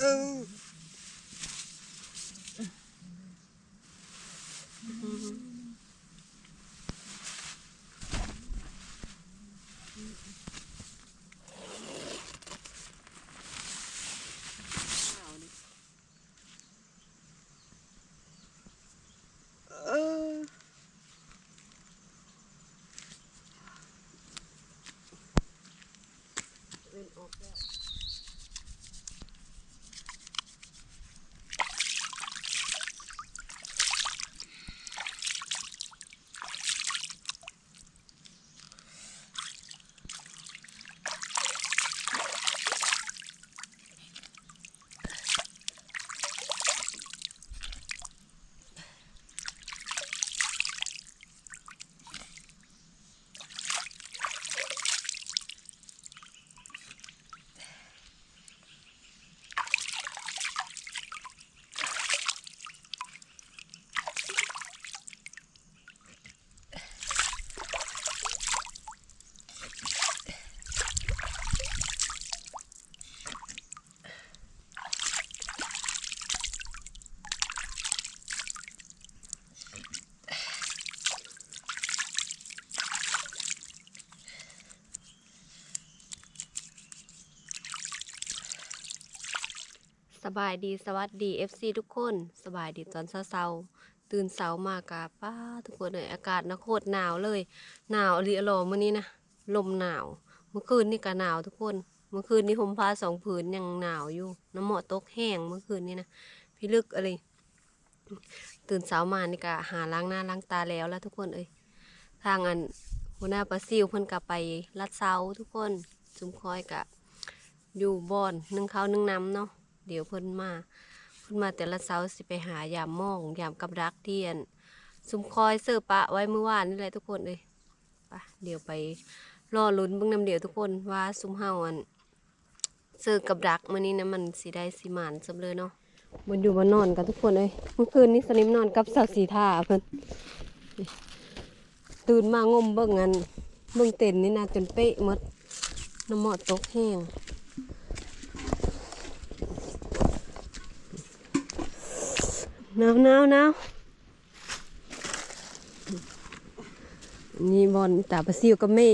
เบายดีสวัสดี FC ทุกคนสบายดีตอนเช้าๆตื่นเช้ามากะป้าทุกคนเลยอากาศนะโคตรหนาวเลย หนาวอริอลอมื้อนี้นะลมหนาว เมื่อคืนนี่ก็หนาวทุกคน เมื่อคืนนี้ห่มผ้าสองผืนยังหนาวอยู่ น้ำหมอตกแห้งเมื่อคืนนี้นะพี่ลึกอะไรตื่นเช้ามานี่ก็หาล้างหน้าล้างตาแล้วแล้วทุกคนเอ้ยทางอันหัวหน้าปลาซิวเพิ่นก็ไปลัดเซาทุกคนจุมคอยกะอยู่บ่อนนึ่งข้าวนึ่งน้ำเนาะ เดี๋ยวเพิ่นมา เพิ่นมาแต่ละเช้าสิไปหายามหมองยามกับรักเทียนสุมคอยเสิร์ฟปะไว้เมื่อวานนี่แหละทุกคนเลยไปเดี๋ยวไปรอลุ้นเบิ่งนำเดี๋ยวทุกคนว่าซุมเฮาอันเสิร์ฟกับรักมื้อนี้นะมันสิได้สิหมานสำเลยเนาะบนอยู่บนนอนกันทุกคนเลยเมื่อคืนนี้สนิมนอนกับสาวสีทาเพิ่นตื่นมางมเบิ่งอันเบิ่งเต็นนี่นะจนเป๊ะมดน้ำหมอดตกแห้ง หนาวหนาวหนาวนี่บอลตาปลาซิวกับเม่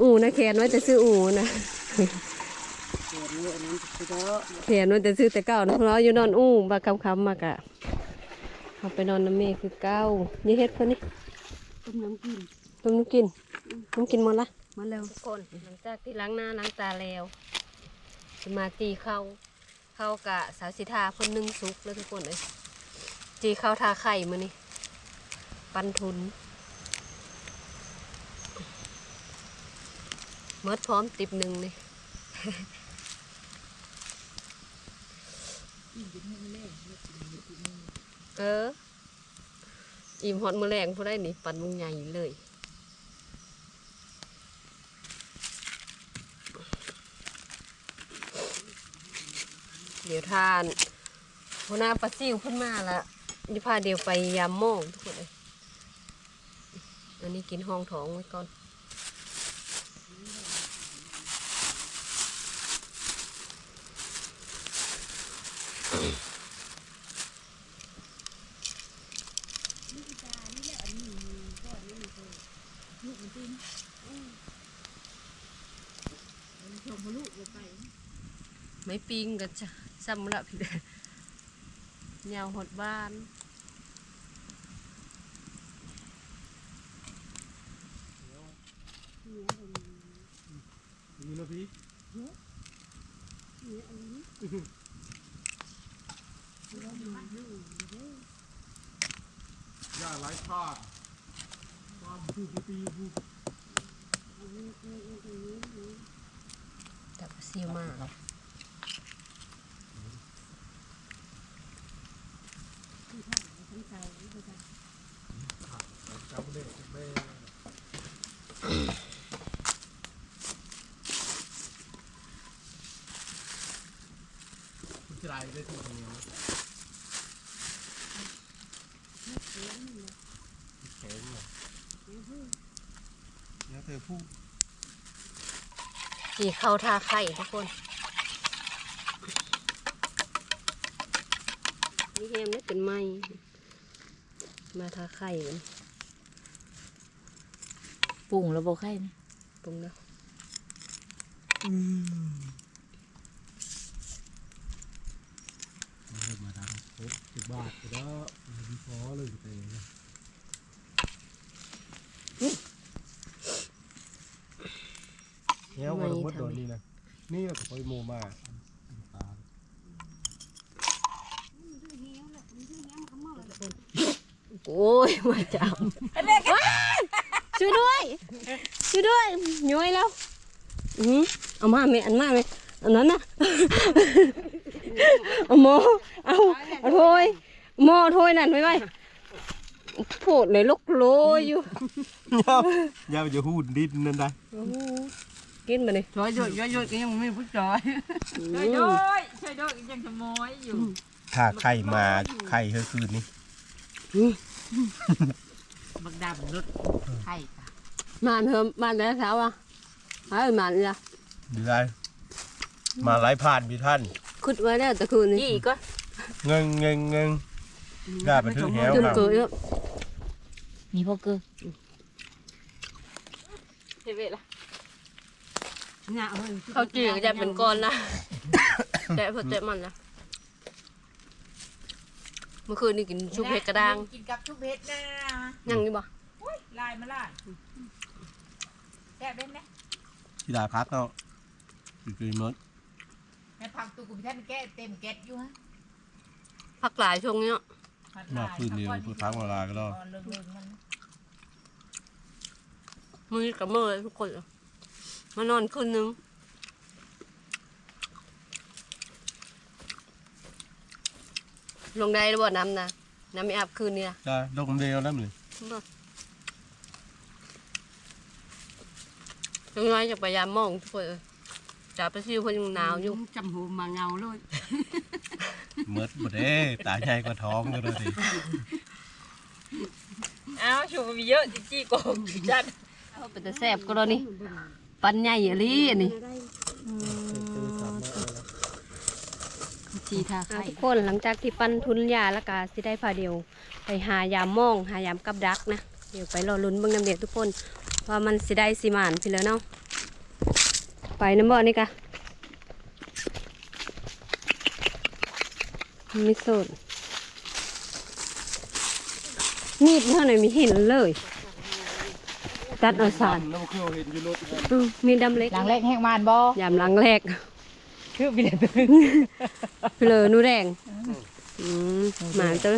อูนะแขนว่าจะซื้ออูนะเดี๋ยวนี้อันนั้นคือเนาะแขนว่าจะซื้อแต่เก้านะเพราะอยู่นอนอู้บาคำคำๆมากะเอาไปนอนน้ำเมฆคือเก้านี่เฮ็ดคนนี้ต้มน้ำกินต้มน้ำกินน้ำกินหมดละมาแล้วทุกคนหลังจากที่ล้างหน้าล้างตาแล้วจะมาจีเข้า เข้ากะสาวสิทาเพ่นนึ่งซุปแล้วทุกคนเลยจีเข้าทาไข่มานี่ ปันทุนเมดพร้อมติบหนึ่งนี่เออ อิ่มฮอตมือแรงผู้ได้นี่ปันมุงใหญ่เลย เดี๋ยวทานหัวหน้าปลาซิวเพิ่นมาละนี่พาเดี๋ยวไปยามโมงทุกคนเลยอันนี้กินห้องท้องไว้ก่อนไม่ปิงกันจ้ะ ซ้ำละพี่เด้อยาวหดบ้านมีนะพี่ย่าไร้ค่าความดูปีดูแต่ปลาซิวมากจับเด็กแม่คุณจะไรได้ทุกคนเนี่ยแข็งเลยเนี่เธอพูดจีเข้าทาไข่ทุกคน นี่แฮมได้เป็นไม้ มาทาไข่กันปรุงแล้วบ่ไข่นะปรุงแล้วมาทำครบสิบบาทก็ได้มีพอเลยไปนะแล้วก็มดโดนนี่นะนี่ก็คอยโมมาตา โอ้ยมาจับช่วยด้วย ช่วยด้วยย้อยแล้วอือเอามาไหมอันมาไหมอันนั้นน่ะเอาหมอเอาเอาโทยหมอโทยนั่นไว้ไว้โผดเลยลูกโลยอยู่อย่าไปจะหูดดินนั่นได้โอ้โหกินมาเลยช่วยช่วยช่วยช่วยก็ยังไม่ผู้จอยช่วยช่วยช่วยด้วยยังขโมยอยู่ถ้าไข่มาไข่เฮ้คืนนี้ บักดำรถไข่ค่ะมาเถอะมาแล้วเช้าอะเฮ้ยมาเลยเดือยมาหลายผ่านพี่ท่านคุดไว้แล้วแต่คืนนี้ยี่ก็เงิงเงิงเงิงกล้าไปถึงแหวจนครับเกิดแล้วมีพ่อเกือเฮ้ยเวละเนี่ยเฮ้ยเขาจีก็จะเป็นก้อนนะแต่พอเตะมันนะเมื่อคืนนี่กินชุบเห็ดกระด้างกินกับชุบเห็ดนะยังนี่บ่ลายมาลายแซ่บเล่นไหมที่ดาพักเนาะคือมดแม่พักตัวกูพี่ท่านแก้เต็มแก๊สอยู่ฮะผักหลายช่วงนี้เนาะมาคืนเดียวคือพักเวลาก็ได้เรื่องเรื่องมันมือกับมือเลยทุกคนเลยมานอนคืนนึง ลงได้หรือบ่น้ำนะน้ำไม่อาบคืนนี้นะได้ลงเดียวนั่นเลยยังไงจะพยายามมองทุกคนเลยจ่าไปซิวเพนยังหนาวอยู่จำหูมาเงาเลยมดหมดเด้ตาใหญ่กว่าท้องก็เลยสิอ้าวชูมีเยอะจริงๆกงจัดเอาเป็นแต่แซ่บก็แล้วนี่ปันใหญ่อะลีอันนี้ ชีทาอ่าไข่ทุกคนหลังจากที่ปั้นทุนยาแล้วก็สิได้พาเดียว ไปหายามมอง หายามกับดักนะ เดี๋ยวไปรอลุ้นเบิ่งน้ำเด็กทุกคนว่ามันสิได้สิหมานพี่แล้วเนาะไปน้ำบ่อนี่กะไม่สดมีดเท่าไหร่มีเห็นเลยตัดเอาสารน้ำเครื่องเห็นอยู่รถอืมมีดำเล็กหลังแรกแห้งมานบ่ยามหลังแรก คือมีแต่ตัวเพลอหนูแดงอืมหมานเจ้า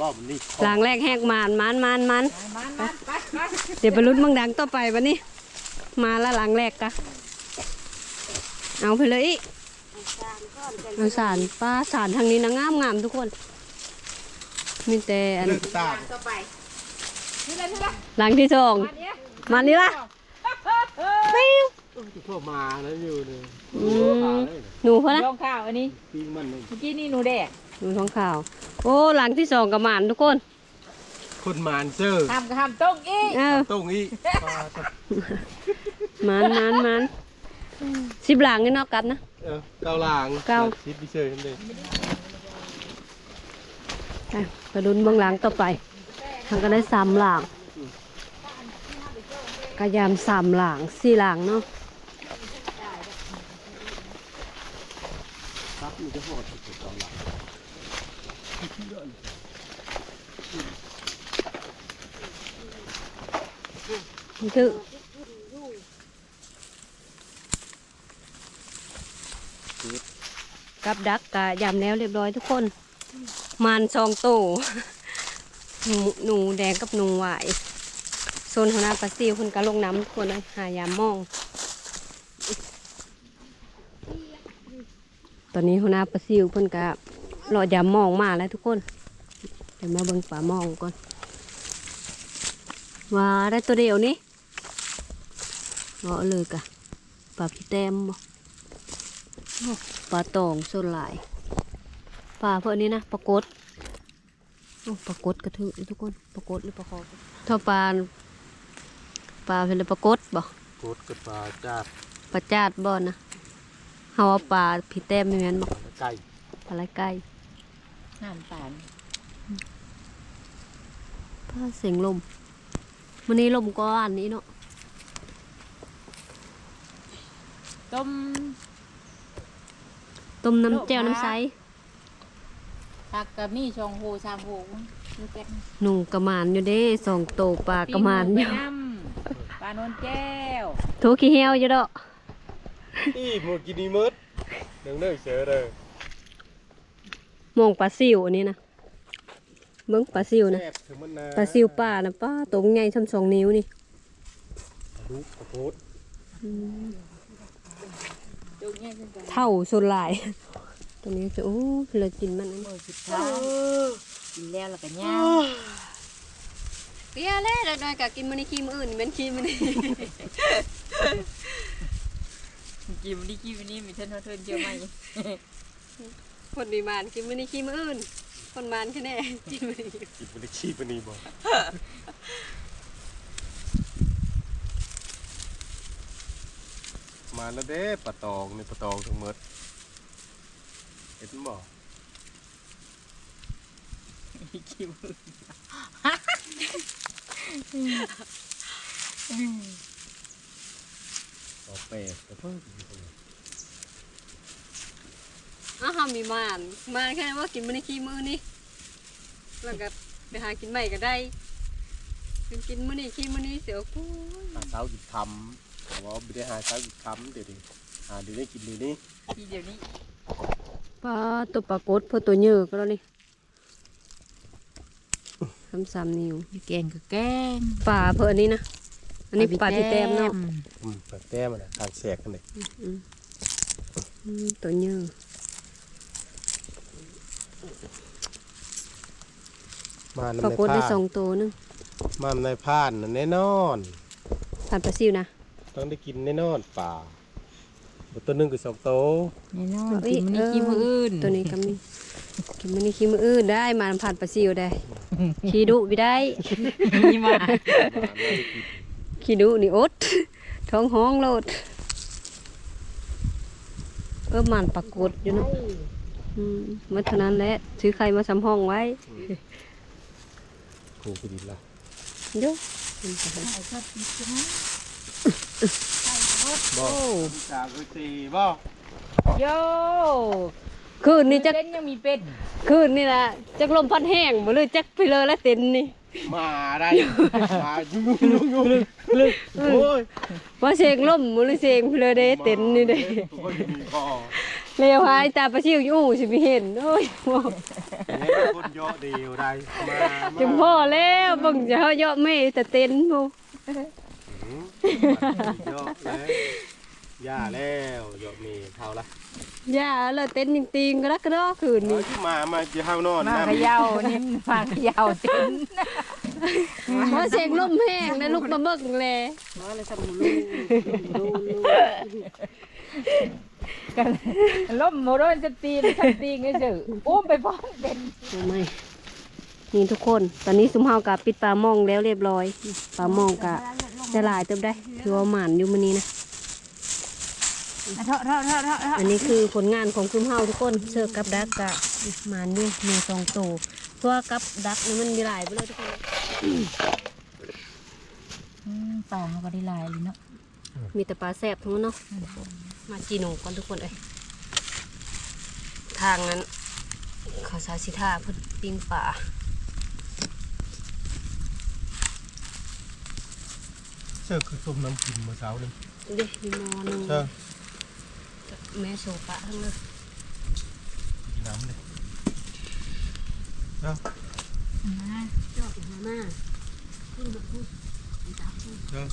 บ้ามันนี่หลังแรกแหกหมานหมานหมานหมานมันมันไปไปเดี๋ยวไปลุ้นเบางดังต่อไปวันนี้ มาละหลังแรกกะเอาไปเลยอีกเอาสารป้าสารทางนี้นะงามงามทุกคน มีแต่อันเลือกตาต่อไปนี่เลยนี่เลยหลังที่สองอันเนี้ยมานี่ละปิ้วพ่อมาแล้วอยู่เลย อืมหนูพะนะลองข้าวอันนี้ปิ้งมันเลยเมื่อกี้นี่หนูแดกหนูท้องขาว โอ้ หลังที่สองกับหมานทุกคน คนมานเซอร์ทำก็ทำต้งอีกเออตรงนี้หมานหมานหมานสิบหลังนี่เนอกกันนะ เออเกาหลางเกา ชิดพิเศษนั่นเลยอะไปลุ้นเบื้องหลังต่อไปทางก็ได้สามหลังกระยามสามหลังสี่หลังเนาะ ครับมันจะหอดสุดๆเกาหลางนี่คือกับดักกะยำแล้วเรียบร้อยทุกคน มานซองโตหนูหนูแดงกับหนูหวายโซนหัวหน้าปลาซิวคนกะลงน้ำทุกคนเลยหายามมอง ตอนนี้หัวหน้าปลาซิวเพิ่นกะรอยามมองมาแล้วทุกคน เดี๋ยวมาเบิ่งปลามองก่อน ว่าได้ตัวเดียวนี่เงาะเลยกะปลาพี่แต้มบ่โอ้ปลาตองส่วนหลาย ปลาพวกนี้นะปลากดโอ้ปลากดกระถือเลยทุกคนปลากดหรือปลาคอเท่าปลาปลาเป็นอะไรปลากดบ่โคตรกับปลาจ้าบปลาจาดบ่นะ เฮาเอาปลาพี่แต้มไม่แม่นบ่ไก่ปลาไหลไก่ห้ามป่านผ้าเสียงลมวันนี้ลมก็อันนี้เนาะต้มต้มน้ำแจ่วน้ำใสผักกับมีชองโฮชามโฮนี่แจ๊กหนุ่งกระมานอยู่เด้สองโตปลากระมานอไปยู่น้ำปลาโนนแก้วโทขี้เหี่ยวอยู่ดอก อีหมูกินนี่มืดเดี๋ยวเลิกเสือเลยมองปลาซิวอันนี้นะเบิ่งปลาซิวนะแซ่บถึงมันนะปลาซิวป่านะป้าตัวใหญ่ทำสองนิ้วนี่ลูกกระโพดจุกเนี่ยขึ้นไปเท่าส่วนหลาย ตัวนี้จะโอ้เรากินมันนะโอ้ยสุดท้ายกินแล้วแล้วก็ย่างเปียแล้วเด็กๆก็กินมันนี่ขี้มืออื่นเป็นขี้มันนี่ กินวันนี้กินวันนี้มีเท่านเทินเยอะไหมคนดีมานกินมันนี่ขี้มืออื่น คนมานแค่แน่กินมันนี่กินมันได้ขี้ปานนีบ่มาแล้วเด้ปลาตองนี่ปลาตองทั้งหมดเห็นบ่กินมือ ออกแปลกแต่เพิ่งอ้าวมีมานมานแค่นั้นว่ากินมันนี่ขี้มือนี่แล้วก็ไปหากินใหม่ก็ได้กินกินมันนี่ขี้มันนี่เสียวกูหาเช้าหยุดทำแต่ว่าไม่ได้หาเช้าหยุดทำเดี๋ยวนี้หาเดี๋ยวได้กินเดี๋ยวนี้กินเดี๋ยวนี้ปลาตัวปลากดเพื่อตัวเยอะก็แล้วนี่สามสามนิ้วแกงก็แกงปลาเพื่ออันนี้นะ อันนี้ปลาที่แต้มเนาะอืมปลาแต้มอะนะทางแสกกันเลยอืมตัวเยอะมาปน้ำลาในกดได้ผ้าสองตัวนึงมาน้ำในผ้านน่ะแน่นอนผ่านปลาซิวนะต้องได้กินแน่นอนป่าบตัวหนึงคือสองโตวแน่นอนกินวันนี้กินมืออื่นตัวนี้ก็มีกินมันนี่ขี้มืออื่นได้มาผ่านปลาซิวได้ขี้ดุไปได้นี่มามาไม่ได้กิน ขี้ดุนี่อดท้องห้องโลด เออมันปรากฏอยู่เนาะอืมเมื่อเท่านั้นแหละซื้อใครมาสำห้องไว้ครูคือดินละเดี๋ยวบ่สามคือสี่บ่โยคืนนี้จะเต้นยังมีเป็นคืนนี่นะจักลมพัดแห้งบ่เลยจักไปเลยแล้วเต็นนี่ มาได้ มายุ่งยุ่งยุ่งยุ่งโอ้ยว่าเสียงลมบ่เลยเสียงไปเลยเด้เต็นนี่เด้โอ้ยมีคอเลี้ยวหายตาปลาซิวอยู่อู่สิไปเห็นโอ้ยโว้เนี่ยคนเยอะเดียวได้มามาจังพ่อแล้วเบิ่งจะเฮาเยอะแม่แต่เต็นบ่อืมเยอะแล้ว ย่าแล้วเยอะมีเท่าละอย่าเลยเต็นจริงๆก็รักก็ดอคืนเอานี้ที่มา มาจะเฮานอนมานะเขย่านี่มาเขย่าเต้นว่าเสียงลมแห้งนะลูกมาเบิ่งแลว่าเลยสมุนกันล่มโมโดนสตีนสตีนก็เสืออุ้มไปพร้อมเป็นโอ้ไม่นี่ทุกคน ตอนนี้สุมเฮากับปิดปลาหมองแล้วเรียบร้อยปลาหมองกะจะหลายเติมได้ ถือว่าหมานอยู่มื้อนี้นะ เถอะเถอะเถอะเถอะเถอะอันนี้คือผลงานของซุมเฮาทุกคนเชือกกับดักกะหมานอยู่มีสองตัวตัวกับดักนี่มันมีหลายไปเลยทุกคนอืมป่าเขาก็ได้ลายเลยเนาะมีแต่ปลาแซ่บทั้งนั้นเนาะมาจีหนูกันทุกคนเอ้ยทางนั้นเขาสาสิท่าเพิ่นปิ้งป่าเชื่อคือต้มน้ำกินมาเช้าเลยเด้มีหมอหนึงเชื่อ แม่โซปะทั้งเลยกินน้ำเลยเชื่อจอกหัวหน้าขึ้นมาพูดเชื่อ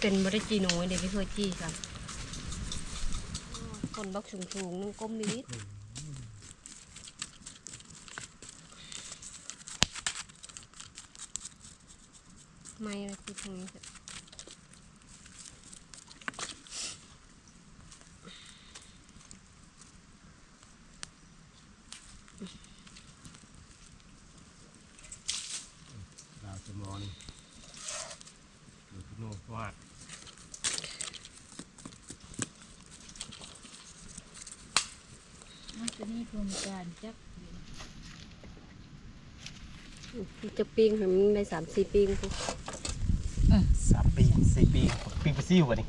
เป็นบริจีหนูเดี๋ยวพี่เคยจี้กันคนบักสูงสูงๆนึงก้มนิด ไม่อะไรคือทีไครับดาวจำลนี่ดูทุโนวาดมัจะมีโรงการจักจะปิ้งให้มันได้สามสี่ปิ้งพวก สามปีสี่ปีปีไปซิ่วกันนี่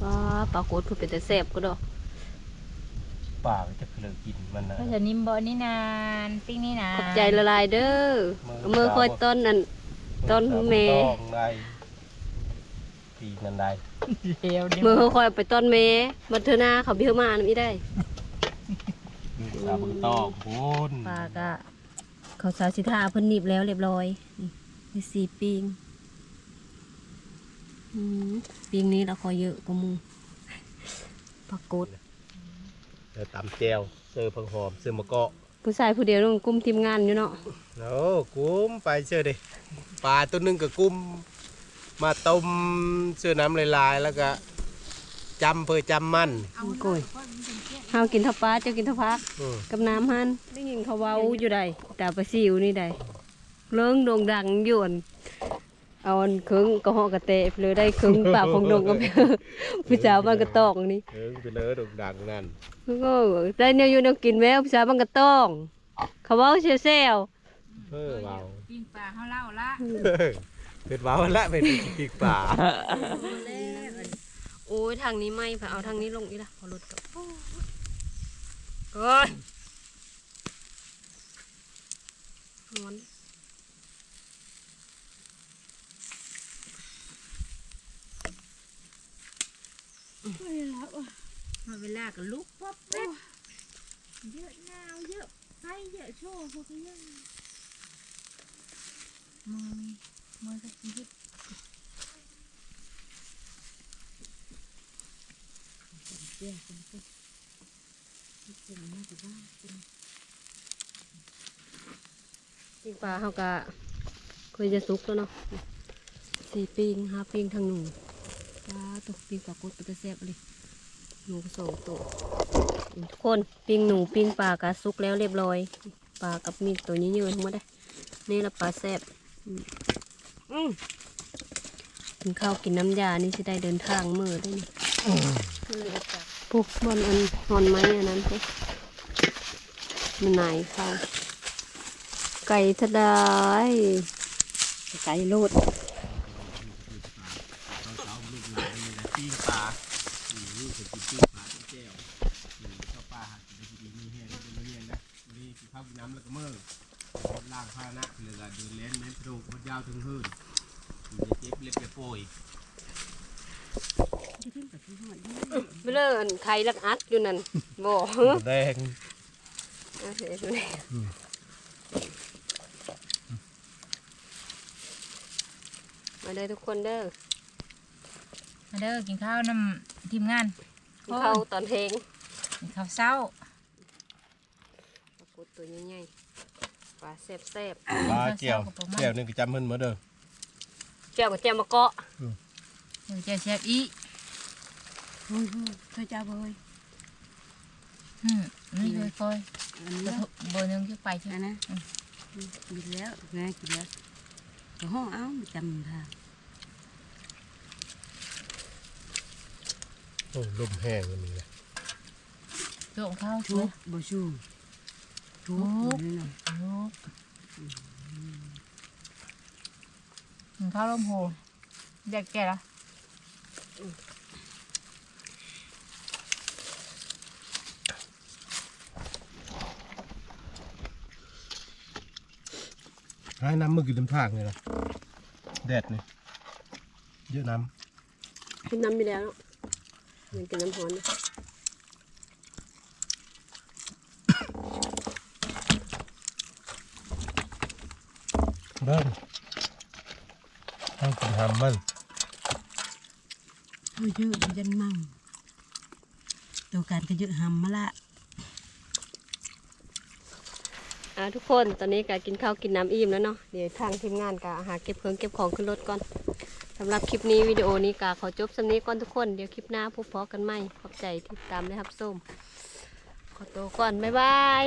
ปลาปลาโคตรเพิ่นเป็นแต่แซ่บก็ดอกป่าก็จะเพลิกินมันนะก็จะนิ่มบ่นี่นานปิ้งนี่นานขอบใจละลายเด้อเอามือคอยต้นนั่นต้นเมต้องได้ปีนันได้เดียวเดียวมือคอยเอาไปต้นเมบัดเทอหน้าเขาเบี้ยวมาอันนี้ได้มีสาวมือต้องคุณปลาก็ เขาสาวสิทาเพิ่นหนีบแล้วเรียบร้อยนี่มีสี่ปิ้งอืมปิ้งนี้เราคอยเยอะกว่าหมูปลากดเดี๋ยวตำแจวเสิร์ฟผักหอมเสิร์ฟมะกอกผู้ชายผู้เดียวต้องกุมทีมงานอยู่เนาะโอ้กุ้มไปเชื่อดิปลาตัวหนึงกับกุ้มมาต้มเสื้อน้ำลายๆแล้วก็จำเพื่อจำมันโกย เฮากินทับปลาเจ้ากินทับพักอืม กับน้ำฮันได้ยินเขาเว้าอยู่ใดแต่ปลาซิวนี่ใดเรื่องโด่งดังอยวนเอาอันเครื่องกระหอกระเตะเลยได้เครื่องปากของดงกับผู้สาวบ้านกระตอกนี่เออไปเลยดงดังนั่นก็ได้แนวอยู่แนวกินแม่ผู้สาวบ้านกระตอกเขาเว้าเซลเซลเออเบาปิ้งปลาเฮาเล่าละเป็นเบาละเป็นปีกป่าโอ้ยทางนี้ไม่ค่ะเอาทางนี้ลงอีกละพอรถกับ โอ้ยร้อนมาเวลาก็ลุกป๊อบเป๊ะเยอะนา วเยอะไฟเยอะโชว์พวกนี้ยังมือมือสักทีปิ้งปลาเขาก็เคยจะสุกแล้วเนาะสี่ปิ้งห้าปิ้งทางหนูปลาตัวปิ้งปลากดตัวแซ่บเลยหนูก็สองตัวทุกคนปิ้งหนูปิ้งปลากะสุกแล้วเรียบร้อยปลากับมีตัวนี้เยอะทั้งหมดเลยนี่ละปลาแซ่บอืมอืมกินข้าวกินน้ำยานี่จะได้เดินทางมือได้ นี่ปุ๊บบอนอันนอนไม้อันนั้นปุ๊บมันไหนเข้าไก่ทะไดายไก่โลดปีกป่าอือคือปีกป่าแก้วอือข้าวปลาหากินได้ดีมีแห้งเป็นเรื่องนะนี่กินข้าวกินน้ำแล้วก็เมื่อล่างผ้านะเหลือเดินเล่นแม่นโปรกยาวถึงหื่นจะเจ็บเล็บจะป่วย เบลอไข่ลักอัดอยู่นั่นบ่แดงเอาเห็นไหมมาเด้อทุกคนเด้อมาเด้อกินข้าวนำทีมงานกินข้าวตอนเพลงกินข้าวเช้าปรากฏตัวใหญ่ๆปลาแซ่บปลาเจียวเจียวนึงก็จำมันเหมือนเดิมๆเจ้ากับเจ้ามาเกาะเดี๋ยวจะแซ่บอี เฮ้ยเฮ้ยเธอจะเอาเบยอืมนี่เลยคอยอันนี้กระทบเบอร์หนึงที่ไปใช่อัไหมนนะกินแล้วไงกินแล้วก็ห้องเอ้ามาจำทางโอ้ลมแห้งมันนี่นะโจกข้าวทุชุบบบ่ชูทุบนี่น่ะลูกกินข้าวลมโพอยากแก่ละ ให้น้ำมือกินน้ำทางเลยนะแดดนี่เยอะน้กินน้ำไปแล้วเนาะมันกินน้ำร้อนนะำเบิ้งต้องกินหำมันเฮ้ยเยอะมันยันมั่งตัวการก็เยอะหำมาละ อ่าทุกคนตอนนี้กากินข้าวกินน้ำอิ่มแล้วเนาะเดี๋ยวทางทีมงานก็หาเก็บเครื่องเก็บของขึ้นรถก่อนสำหรับคลิปนี้วิดีโอนี้กาขอจบสำนี้ก่อนทุกคนเดี๋ยวคลิปหน้าพบพอกันใหม่ขอบใจที่ตามนะครับส้มขอตัวก่อนบ๊ายบาย